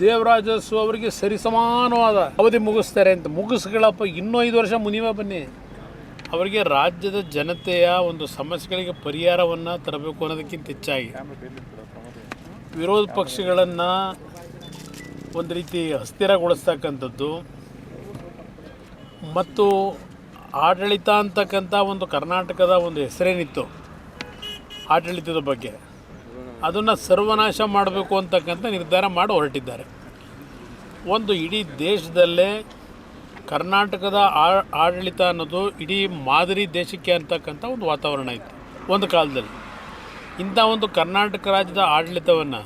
ದೇವರಾಜಸ್ಸು ಅವರಿಗೆ ಸರಿಸಮಾನವಾದ ಅವಧಿ ಮುಗಿಸ್ತಾರೆ ಅಂತ. ಮುಗಿಸ್ಗಳಪ್ಪ, ಇನ್ನೂ ಐದು ವರ್ಷ ಮುನಿವೆ ಬನ್ನಿ. ಅವರಿಗೆ ರಾಜ್ಯದ ಜನತೆಯ ಒಂದು ಸಮಸ್ಯೆಗಳಿಗೆ ಪರಿಹಾರವನ್ನು ತರಬೇಕು ಅನ್ನೋದಕ್ಕಿಂತ ಹೆಚ್ಚಾಗಿ. ವಿರೋಧ ಪಕ್ಷಗಳನ್ನು ಒಂದು ರೀತಿ ಅಸ್ಥಿರಗೊಳಿಸ್ತಕ್ಕಂಥದ್ದು ಮತ್ತು ಆಡಳಿತ ಅಂತಕ್ಕಂಥ ಒಂದು ಕರ್ನಾಟಕದ ಒಂದು ಹೆಸರೇನಿತ್ತು ಆಡಳಿತದ ಬಗ್ಗೆ. ಅದನ್ನು ಸರ್ವನಾಶ ಮಾಡಬೇಕು ಅಂತಕ್ಕಂಥ ನಿರ್ಧಾರ ಮಾಡಿ ಹೊರಟಿದ್ದಾರೆ. ಒಂದು ಇಡೀ ದೇಶದಲ್ಲೇ ಕರ್ನಾಟಕದ ಆಡಳಿತ ಅನ್ನೋದು ಇಡೀ ಮಾದರಿ ದೇಶಕ್ಕೆ ಅಂತಕ್ಕಂಥ ಒಂದು ವಾತಾವರಣ ಇತ್ತು ಒಂದು ಕಾಲದಲ್ಲಿ. ಇಂಥ ಒಂದು ಕರ್ನಾಟಕ ರಾಜ್ಯದ ಆಡಳಿತವನ್ನು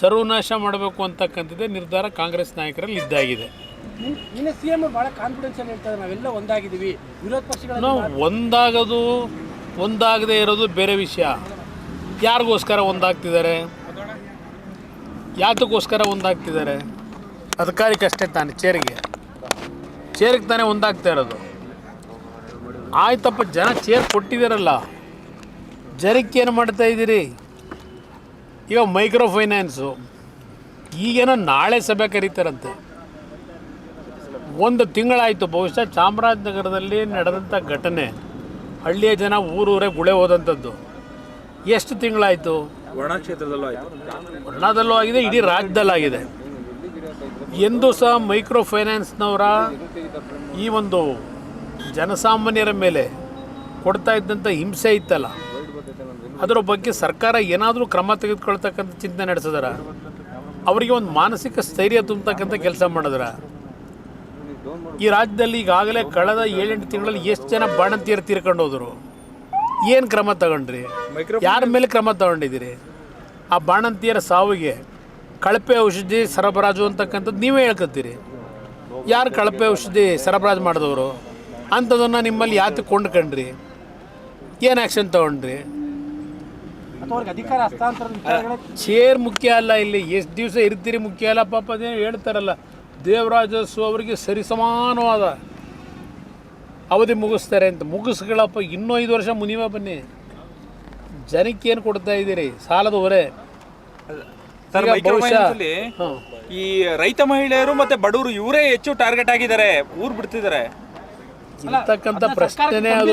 ಸರ್ವನಾಶ ಮಾಡಬೇಕು ಅಂತಕ್ಕಂಥದ್ದೇ ನಿರ್ಧಾರ ಕಾಂಗ್ರೆಸ್ ನಾಯಕರಲ್ಲಿ ಇದ್ದಾಗಿದೆ. ನಾವು ಒಂದಾಗೋದು ಒಂದಾಗದೇ ಇರೋದು ಬೇರೆ ವಿಷಯ. ಯಾರಿಗೋಸ್ಕರ ಒಂದಾಗ್ತಿದ್ದಾರೆ? ಯಾತಕ್ಕೋಸ್ಕರ ಒಂದಾಗ್ತಿದ್ದಾರೆ? ಅಧಿಕಾರಕ್ಕಷ್ಟೇ ತಾನೆ, ಚೇರಿಗೆ. ಚೇರಿಗೆ ತಾನೇ ಒಂದಾಗ್ತಾ ಇರೋದು. ಆಯ್ತಪ್ಪ, ಜನ ಚೇರ್ ಕೊಟ್ಟಿದ್ದೀರಲ್ಲ. ಜನಕ್ಕೆ ಏನು ಮಾಡ್ತಾ ಇದ್ದೀರಿ? ಈಗ ಮೈಕ್ರೋ ಫೈನಾನ್ಸು ಈಗೇನೋ ನಾಳೆ ಸಭೆ ಕರೀತಾರಂತೆ. ಒಂದು ತಿಂಗಳಾಯಿತು, ಬಹುಶಃ ಚಾಮರಾಜನಗರದಲ್ಲಿ ನಡೆದಂಥ ಘಟನೆ. ಹಳ್ಳಿಯ ಜನ ಊರೂರೇ ಗುಳೆ ಹೋದಂಥದ್ದು. ಎಷ್ಟು ತಿಂಗಳಾಯಿತು? ವರ್ಣ ಕ್ಷೇತ್ರದಲ್ಲೂ ಆಯಿತು. ವರ್ಣದಲ್ಲೂ ಆಗಿದೆ ಇಡೀ ರಾಜ್ಯದಲ್ಲಾಗಿದೆ ಎಂದು ಸಹ ಮೈಕ್ರೋ ಫೈನಾನ್ಸ್ನವರ ಈ ಒಂದು ಜನಸಾಮಾನ್ಯರ ಮೇಲೆ ಕೊಡ್ತಾ ಇದ್ದಂಥ ಹಿಂಸೆ ಇತ್ತಲ್ಲ? ಅದರ ಬಗ್ಗೆ ಸರ್ಕಾರ ಏನಾದರೂ ಕ್ರಮ ತೆಗೆದುಕೊಳ್ತಕ್ಕಂಥ ಚಿಂತನೆ ನಡೆಸಿದಾರ? ಅವರಿಗೆ ಒಂದು ಮಾನಸಿಕ ಸ್ಥೈರ್ಯ ತುಂಬತಕ್ಕಂಥ ಕೆಲಸ ಮಾಡಿದ್ರ? ಈ ರಾಜ್ಯದಲ್ಲಿ ಈಗಾಗಲೇ ಕಳೆದ ಏಳೆಂಟು ತಿಂಗಳಲ್ಲಿ ಎಷ್ಟು ಜನ ಬಾಣಂತಿಯರು ತೀರ್ಕೊಂಡು ಹೋದರು ಏನು ಕ್ರಮ ತಗೊಂಡ್ರಿ? ಯಾರ ಮೇಲೆ ಕ್ರಮ ತಗೊಂಡಿದ್ದೀರಿ? ಆ ಬಾಣಂತಿಯರ ಸಾವಿಗೆ ಕಳಪೆ ಔಷಧಿ ಸರಬರಾಜು ಅಂತಕ್ಕಂಥದ್ದು ನೀವೇ ಹೇಳ್ಕೊತೀರಿ. ಯಾರು ಕಳಪೆ ಔಷಧಿ ಸರಬರಾಜು ಮಾಡಿದವರು? ಅಂಥದನ್ನು ನಿಮ್ಮಲ್ಲಿ ಯಾತಿ ಕೊಂಡ್ಕೊಂಡ್ರಿ? ಏನು ಆ್ಯಕ್ಷನ್ ತಗೊಂಡ್ರಿ? ಚೇರ್ ಮುಖ್ಯ ಅಲ್ಲ ಇಲ್ಲಿ. ಎಷ್ಟು ದಿವಸ ಇರ್ತೀರಿ ಮುಖ್ಯ ಅಲ್ಲ ಪಾಪ ಅದೇನು ಹೇಳ್ತಾರಲ್ಲ. ದೇವರಾಜಸ್ಸು ಅವರಿಗೆ ಸರಿಸಮಾನವಾದ ಅವಧಿ ಮುಗಿಸ್ತಾರೆ ಅಂತ. ಮುಗಿಸ್ಗಳಪ್ಪ ಇನ್ನೂ ಐದು ವರ್ಷ ಮುನಿವ ಬನ್ನಿ. ಜನಕ್ಕೆ ಏನು ಕೊಡ್ತಾ ಇದ್ದೀರಿ? ಸಾಲದ ಹೊರೆ. ಸರ್ ಮೈಕ್ರೋ ಈ ರೈತ ಮಹಿಳೆಯರು ಮತ್ತೆ ಬಡವರು ಇವರೇ ಹೆಚ್ಚು ಟಾರ್ಗೆಟ್ ಆಗಿದ್ದಾರೆ. ಊರ್ ಬಿಡ್ತಿದ್ದಾರೆ. ಇರ್ತಕ್ಕಂಥ ಪ್ರಶ್ನೆನೇ ಅದು